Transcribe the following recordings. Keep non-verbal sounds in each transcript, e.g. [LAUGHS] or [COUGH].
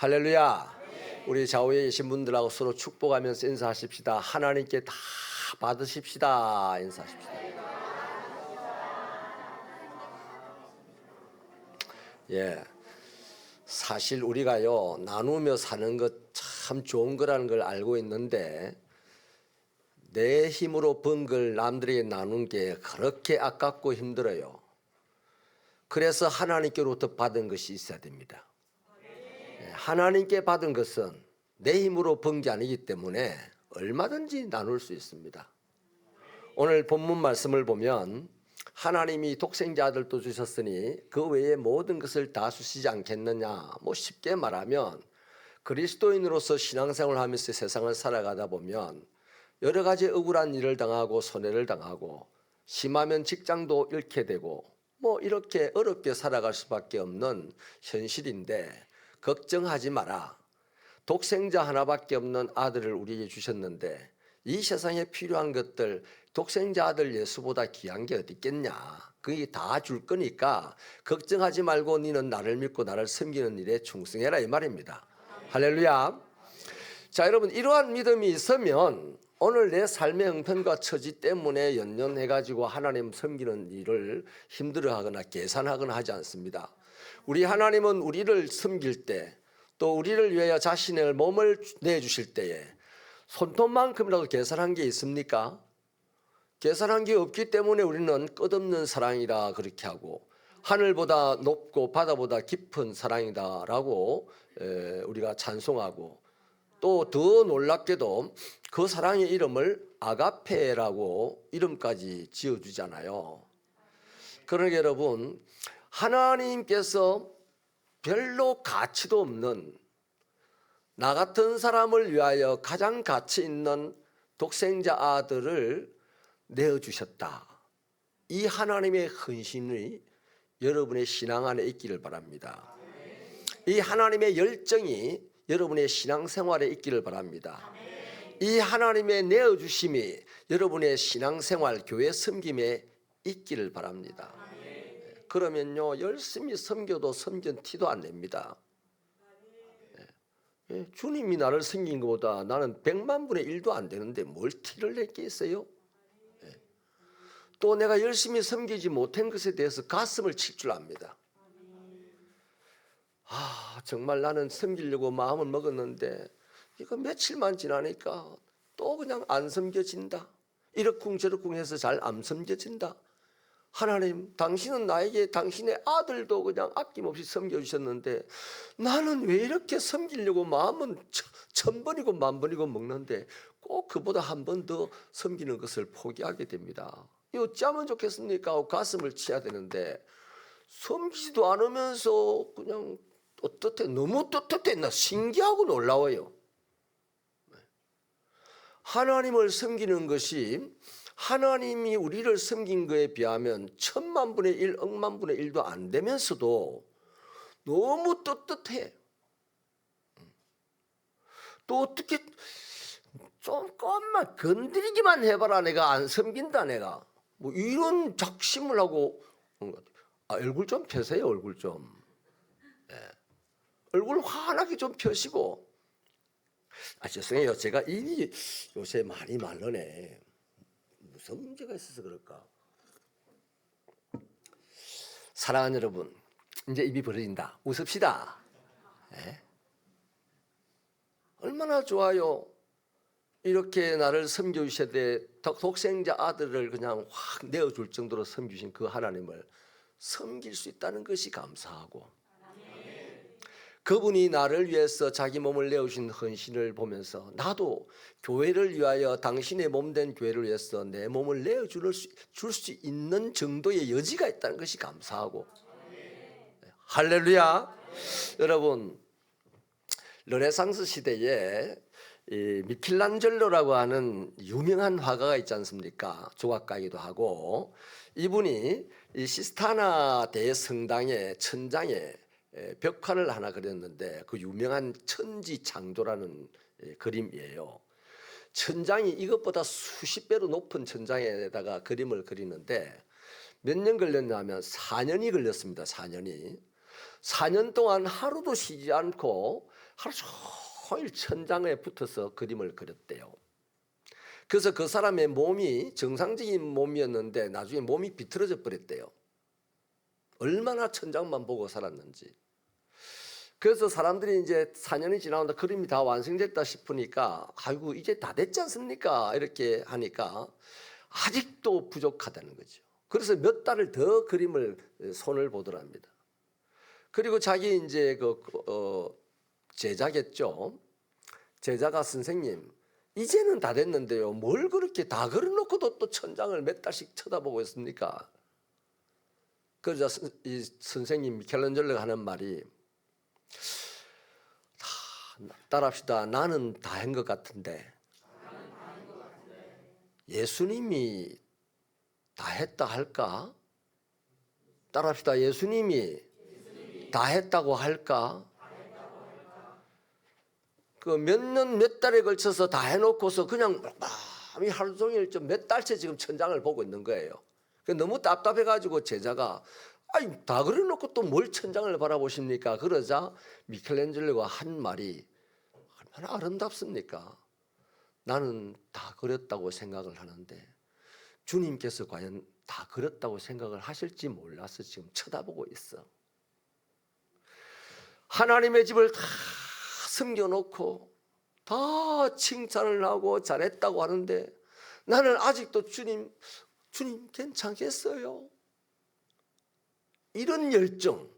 할렐루야. 우리 좌우에 계신 분들하고 서로 축복하면서 인사하십시다. 하나님께 다 받으십시다. 인사하십시다. 예. 사실 우리가요, 나누며 사는 것 참 좋은 거라는 걸 알고 있는데, 내 힘으로 번 걸 남들에게 나눈 게 그렇게 아깝고 힘들어요. 그래서 하나님께로부터 받은 것이 있어야 됩니다. 예, 하나님께 받은 것은 내 힘으로 번 게 아니기 때문에 얼마든지 나눌 수 있습니다. 오늘 본문 말씀을 보면 하나님이 독생자 아들도 주셨으니 그 외에 모든 것을 다 주시지 않겠느냐. 뭐 쉽게 말하면 그리스도인으로서 신앙생활을 하면서 세상을 살아가다 보면 여러 가지 억울한 일을 당하고 손해를 당하고 심하면 직장도 잃게 되고 뭐 이렇게 어렵게 살아갈 수밖에 없는 현실인데 걱정하지 마라. 독생자 하나밖에 없는 아들을 우리에게 주셨는데 이 세상에 필요한 것들 독생자 아들 예수보다 귀한 게 어디 있겠냐. 그게 다 줄 거니까 걱정하지 말고 너는 나를 믿고 나를 섬기는 일에 충성해라 이 말입니다. 할렐루야. 자, 여러분 이러한 믿음이 있으면 오늘 내 삶의 형편과 처지 때문에 연연해 가지고 하나님 섬기는 일을 힘들어하거나 계산하거나 하지 않습니다. 우리 하나님은 우리를 섬길 때 또 우리를 위하여 자신의 몸을 내 주실 때에 손톱만큼이라도 계산한 게 있습니까? 계산한 게 없기 때문에 우리는 끝없는 사랑이라 그렇게 하고 하늘보다 높고 바다보다 깊은 사랑이다라고 에, 우리가 찬송하고 또 더 놀랍게도 그 사랑의 이름을 아가페라고 이름까지 지어주잖아요. 그러니까 여러분 하나님께서 별로 가치도 없는 나 같은 사람을 위하여 가장 가치 있는 독생자 아들을 내어주셨다. 이 하나님의 헌신이 여러분의 신앙 안에 있기를 바랍니다. 이 하나님의 열정이 여러분의 신앙 생활에 있기를 바랍니다. 이 하나님의 내어주심이 여러분의 신앙생활, 교회 섬김에 있기를 바랍니다. 그러면요 열심히 섬겨도 섬긴 티도 안 냅니다. 예, 주님이 나를 섬긴 것보다 나는 백만 분의 일도 안 되는데 뭘 티를 냈겠어요? 예. 또 내가 열심히 섬기지 못한 것에 대해서 가슴을 칠 줄 압니다. 아 정말 나는 섬기려고 마음을 먹었는데 이거 며칠만 지나니까 또 그냥 안 섬겨진다. 이러쿵저러쿵 해서 잘 안 섬겨진다. 하나님, 당신은 나에게 당신의 아들도 그냥 아낌없이 섬겨주셨는데 나는 왜 이렇게 섬기려고 마음은 천 번이고 만 번이고 먹는데 꼭 그보다 한 번 더 섬기는 것을 포기하게 됩니다. 이 어찌하면 좋겠습니까? 가슴을 치야 되는데 섬기지도 않으면서 그냥 어떻게 너무 떳떳해 나 신기하고 놀라워요. 하나님을 섬기는 것이 하나님이 우리를 섬긴 거에 비하면 천만 분의 일, 억만 분의 일도 안 되면서도 너무 떳떳해. 또 어떻게 조금만 건드리기만 해봐라 내가 안 섬긴다 내가. 뭐 이런 작심을 하고 아, 얼굴 좀 펴세요 얼굴 좀. 예. 얼굴 환하게 좀 펴시고. 아 죄송해요. 제가 입이 요새 많이 말르네 무슨 문제가 있어서 그럴까? 사랑하는 여러분, 이제 입이 벌어진다. 웃읍시다. 예? 얼마나 좋아요. 이렇게 나를 섬겨주셔야 돼. 독생자 아들을 그냥 확 내어줄 정도로 섬기신 그 하나님을 섬길 수 있다는 것이 감사하고 그분이 나를 위해서 자기 몸을 내어주신 헌신을 보면서 나도 교회를 위하여 당신의 몸된 교회를 위해서 내 몸을 내어줄 수, 줄 수 있는 정도의 여지가 있다는 것이 감사하고. 할렐루야. 여러분 르네상스 시대에 이 미켈란젤로라고 하는 유명한 화가가 있지 않습니까? 조각가이기도 하고. 이분이 이 시스타나 대성당의 천장에 에, 벽화를 하나 그렸는데 그 유명한 천지 창조라는 에, 그림이에요. 천장이 이것보다 수십 배로 높은 천장에다가 그림을 그리는데 몇 년 걸렸냐면 4년이 걸렸습니다. 4년이. 4년 동안 하루도 쉬지 않고 하루 종일 천장에 붙어서 그림을 그렸대요. 그래서 그 사람의 몸이 정상적인 몸이었는데 나중에 몸이 비틀어져 버렸대요. 얼마나 천장만 보고 살았는지. 그래서 사람들이 이제 4년이 지나온다 그림이 다 완성됐다 싶으니까 아이고 이제 다 됐지 않습니까? 이렇게 하니까 아직도 부족하다는 거죠. 그래서 몇 달을 더 그림을 손을 보더랍니다. 그리고 자기 이제 그 어, 제자겠죠. 제자가 선생님 이제는 다 됐는데요. 뭘 그렇게 다 그려놓고도 또 천장을 몇 달씩 쳐다보고 있습니까? 그러자 선- 이 선생님 미켈란젤로가 하는 말이 다 따라합시다. 나는 다 한 것 같은데 예수님이 다 했다 할까? 따라합시다. 예수님이 다 했다고 할까? 그 몇 년 몇 달에 걸쳐서 다 해놓고서 그냥 이 하루 종일 좀 몇 달째 지금 천장을 보고 있는 거예요. 그 너무 답답해가지고 제자가 아이 다 그려놓고 또 뭘 천장을 바라보십니까? 그러자 미켈란젤로가 한 말이 얼마나 아름답습니까? 나는 다 그렸다고 생각을 하는데 주님께서 과연 다 그렸다고 생각을 하실지 몰라서 지금 쳐다보고 있어. 하나님의 집을 다 숨겨놓고 다 칭찬을 하고 잘했다고 하는데 나는 아직도 주님, 주님 괜찮겠어요? 이런 열정,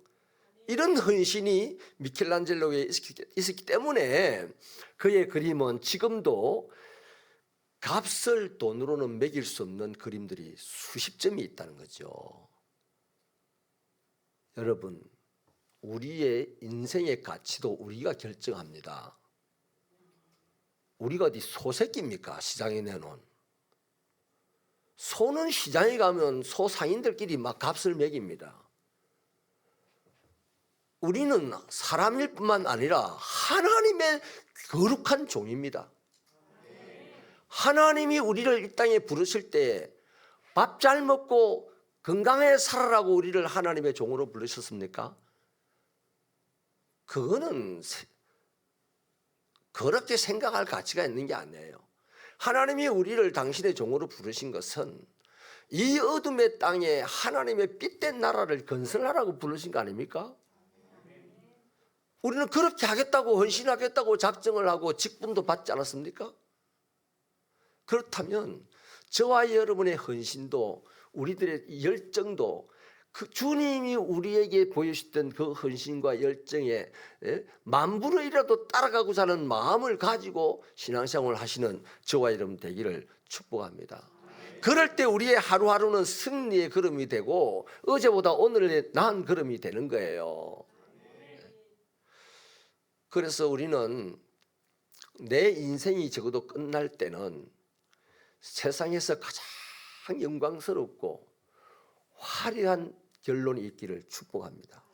이런 헌신이 미켈란젤로에 있었기- 때문에 그의 그림은 지금도 값을 돈으로는 매길 수 없는 그림들이 수십 점이 있다는 거죠. 여러분, 우리의 인생의 가치도 우리가 결정합니다. 우리가 어디 소새끼입니까? 시장에 내놓은. 소는 시장에 가면 소 상인들끼리 막 값을 매깁니다. 우리는 사람일 뿐만 아니라 하나님의 거룩한 종입니다. 하나님이 우리를 이 땅에 부르실 때 밥 잘 먹고 건강하게 살아라고 우리를 하나님의 종으로 부르셨습니까? 그거는 세- 그렇게 생각할 가치가 있는 게 아니에요. 하나님이 우리를 당신의 종으로 부르신 것은 이 어둠의 땅에 하나님의 빛된 나라를 건설하라고 부르신 거 아닙니까? 우리는 그렇게 하겠다고 헌신하겠다고 작정을 하고 직분도 받지 않았습니까? 그렇다면 저와 여러분의 헌신도 우리들의 열정도 그 주님이 우리에게 보여주셨던 그 헌신과 열정에 예, 만분의1이라도 따라가고자 하는 마음을 가지고 신앙생활을 하시는 저와 여러분 되기를 축복합니다. 그럴 때 우리의 하루하루는 승리의 걸음이 되고 어제보다 오늘의 나은 걸음이 되는 거예요. 그래서 우리는 내 인생이 적어도 끝날 때는 세상에서 가장 영광스럽고 화려한 결론이 있기를 축복합니다.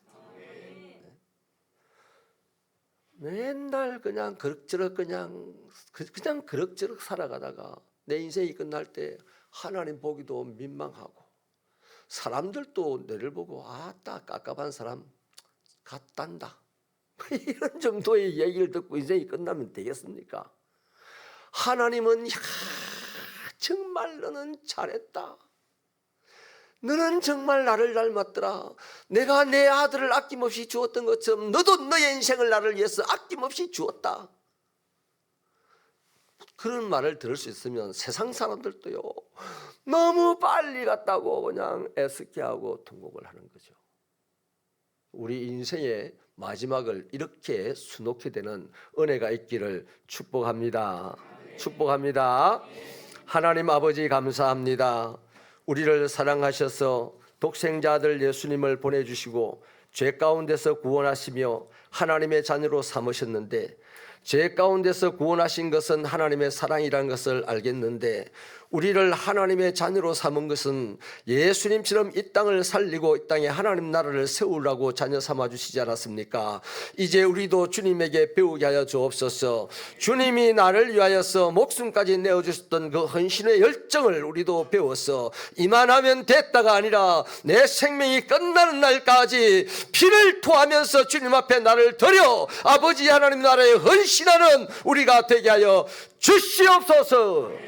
맨날 그냥 그럭저럭 그냥 그- 그냥 그럭저럭 살아가다가 내 인생이 끝날 때 하나님 보기도 민망하고 사람들도 내를 보고 아따 깝깝한 사람 같단다 [LAUGHS] 이런 정도의 얘기를 듣고 인생이 끝나면 되겠습니까? 하나님은 야, 정말 너는 잘했다. 너는 정말 나를 닮았더라. 내가 내 아들을 아낌없이 주었던 것처럼 너도 너의 인생을 나를 위해서 아낌없이 주었다. 그런 말을 들을 수 있으면 세상 사람들도요 너무 빨리 갔다고 그냥 애스케하고 통곡을 하는 거죠. 우리 인생의 마지막을 이렇게 수놓게 되는 은혜가 있기를 축복합니다. 축복합니다. 하나님 아버지 감사합니다. 우리를 사랑하셔서 독생자 아들 예수님을 보내주시고 죄 가운데서 구원하시며 하나님의 자녀로 삼으셨는데 죄 가운데서 구원하신 것은 하나님의 사랑이라는 것을 알겠는데 우리를 하나님의 자녀로 삼은 것은 예수님처럼 이 땅을 살리고 이 땅에 하나님 나라를 세우라고 자녀 삼아 주시지 않았습니까? 이제 우리도 주님에게 배우게 하여 주옵소서. 주님이 나를 위하여서 목숨까지 내어 주셨던 그 헌신의 열정을 우리도 배워서 이만하면 됐다가 아니라 내 생명이 끝나는 날까지 피를 토하면서 주님 앞에 나를 드려 아버지 하나님 나라에 헌신하는 우리가 되게 하여 주시옵소서.